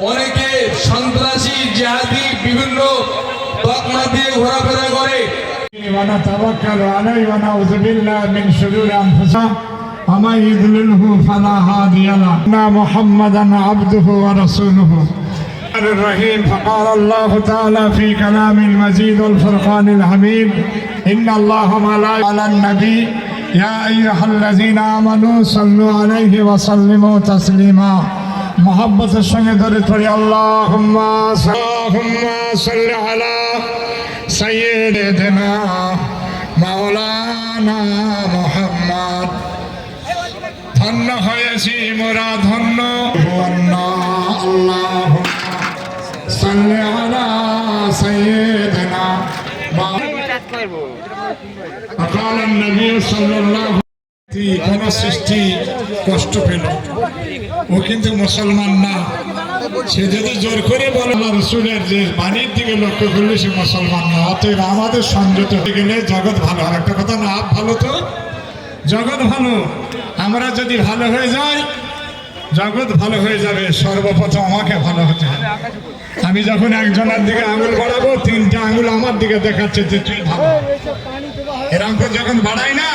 অনেকে সন্ত্রাসী জেহাদি বিভিন্ন তকমা দিয়ে ঘোরাফেরা করে ونتوكل عليه ونعوذ بالله من شرور انفسنا ومن يضلله فلا هادي له ان محمدا عبده ورسوله الرحمن الرحيم فقال الله تعالى في كلام المزيد والفرقان الحميد ان الله ملائكته على النبي يا ايها الذين امنوا صلوا عليه وسلموا تسليما محبة السنة درتوري اللهم صل اللهم صل على سيدنا مولانا محمد ধন্য হয়েছি মোরা ধন্য আল্লাহ সাল্লি আলা সাইয়্যিদিনা قال النبي صلى الله কোন সৃষ্টি কষ্ট পেল। ও কিন্তু মুসলমান না। সে যদি জোর করে বলে রসুলের যে বাণীর দিকে লক্ষ্য করলে সে মুসলমান না। অতএব আমাদের সংযত হয়ে গেলে জগৎ ভালো। আর একটা কথা না, আপ ভালো তো? জগৎ ভালো। আমরা যদি ভালো হয়ে যাই, জগৎ ভালো হয়ে যাবে। সর্বপ্রথম আমাকে ভালো হতে হবে। আমি যখন একজনের দিকে আঙুল বাড়াবো, তিনটা আঙুল আমার দিকে দেখাচ্ছে যে তুই ভালো। এরকম করে যখন বাড়াই না,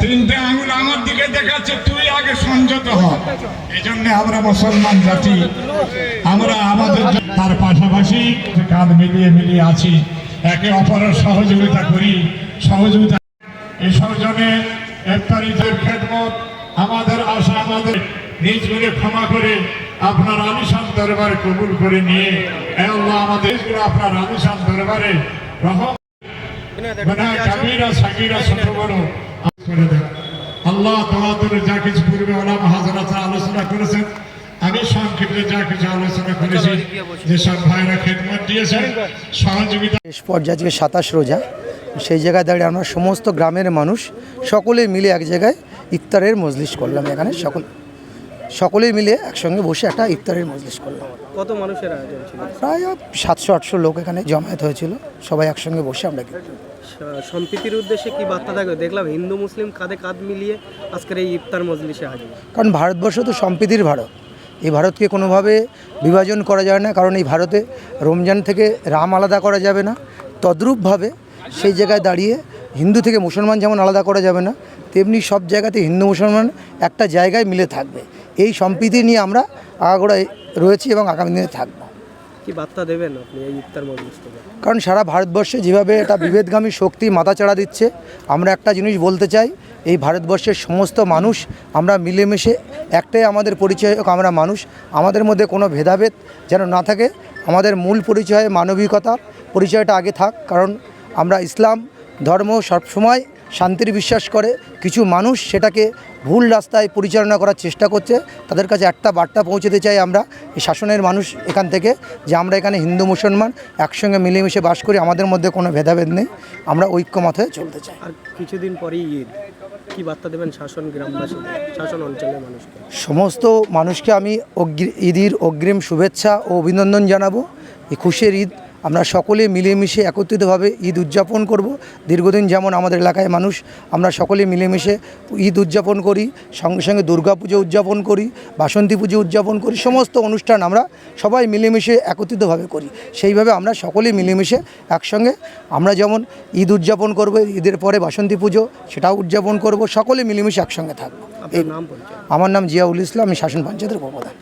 তিনটে আঙুল আমার দিকে দেখাচ্ছে, তুই আগে সংযত হ। এই জন্য আমরা মুসলমান জাতি, আমরা আমাদের তার পাশাপাশি কাঁধ মিলিয়ে মিলিয়ে আছি, একে অপরের সহযোগিতা করি, সহযোগিতা এই সৌজনে ইফতারিদের খেদমত, আমাদের আশা আমাদের নিজ গুণে ক্ষমা করে আপনার আলিশান দরবারে কবুল করে নিয়ে আল্লাহ আমাদের আপনার আলিশান দরবারে রহম আল্লাহ তোমাদের যা কিছু পূর্বে ওলামা হাজরাতরা আলোচনা করেছেন। আমি সংক্ষেপে যা কিছু আলোচনা করেছি যেসব ভাইরা খেদমত দিয়েছেন সহযোগিতা শেষ পর্যায়ে সাতাশ রোজা। সেই জায়গায় দাঁড়িয়ে আমরা সমস্ত গ্রামের মানুষ সকলে মিলে এক জায়গায় ইফতারের মজলিস করলাম। এখানে সকল সকলে মিলে একসঙ্গে বসে একটা ইফতারের মজলিস করলাম। কত মানুষের আয়োজন ছিল? প্রায় সাতশো আটশো লোক এখানে জমায়েত হয়েছিল। সবাই একসঙ্গে বসে আমরা সম্প্রীতির উদ্দেশ্যে কি বার্তা থাকবে? দেখলাম হিন্দু, মুসলিম কাঁধে কাঁধ মিলিয়ে আজকের এই ইফতার মজলিসে হাজির। কারণ ভারতবর্ষ তো সম্প্রীতির ভারত। এই ভারতকে কোনোভাবে বিভাজন করা যায় না, কারণ এই ভারতে রমজান থেকে রাম আলাদা করা যাবে না। তদ্রূপভাবে সেই জায়গায় দাঁড়িয়ে হিন্দু থেকে মুসলমান যেমন আলাদা করা যাবে না, তেমনি সব জায়গাতে হিন্দু, মুসলমান একটা জায়গায় মিলে থাকবে। এই সম্প্রীতি নিয়ে আমরা আগাগোড়ায় রয়েছি এবং আগামী দিনে থাকব। কি বার্তা দেবেন আপনি এই ইফতার মজলিস কারণ সারা ভারতবর্ষে যেভাবে একটা বিভেদগামী শক্তি মাথাচাড়া দিচ্ছে, আমরা একটা জিনিস বলতে চাই, এই ভারতবর্ষের সমস্ত মানুষ, আমরা মিলেমিশে একটাই আমাদের পরিচয় আমরা মানুষ, আমাদের মধ্যে কোনো ভেদাভেদ যেন না থাকে, আমাদের মূল পরিচয় মানবিকতার, পরিচয়টা আগে থাক, কারণ আমরা ইসলাম, ধর্ম সবসময় শান্তির বিশ্বাস করে কিছু মানুষ সেটাকে ভুল রাস্তায় পরিচালনা করার চেষ্টা করছে। তাদের কাছে একটা বার্তা পৌঁছতে চাই আমরা এই শাসনের মানুষ এখান থেকে যে আমরা এখানে হিন্দু মুসলমান একসঙ্গে মিলেমিশে বাস করি আমাদের মধ্যে কোনো ভেদাভেদ নেই। আমরা ঐক্যমত হয়ে চলতে চাই। আর কিছুদিন পরেই ঈদ। কি বার্তা দেবেন শাসন গ্রামবাসী শাসন অঞ্চলের মানুষকে? সমস্ত মানুষকে আমি অগ্রি ঈদের অগ্রিম শুভেচ্ছা ও অভিনন্দন জানাব। এই খুশির ঈদ আমরা সকলে মিলেমিশে একত্রিতভাবে ঈদ উদযাপন করব। দীর্ঘদিন যেমন আমাদের এলাকায় মানুষ আমরা সকলে মিলেমিশে ঈদ উদযাপন করি সঙ্গে সঙ্গে দুর্গা পুজো উদযাপন করি বাসন্তী পুজো উদযাপন করি সমস্ত অনুষ্ঠান আমরা সবাই মিলেমিশে একত্রিতভাবে করি। সেইভাবে আমরা সকলে মিলেমিশে একসঙ্গে আমরা যেমন ঈদ উদযাপন করব ঈদের পরে বাসন্তী পুজো সেটাও উদযাপন করব সকলে মিলেমিশে একসঙ্গে থাকব। আমার নাম জিয়াউল ইসলাম আমি শাসন পঞ্চায়েতের উপপ্রধান।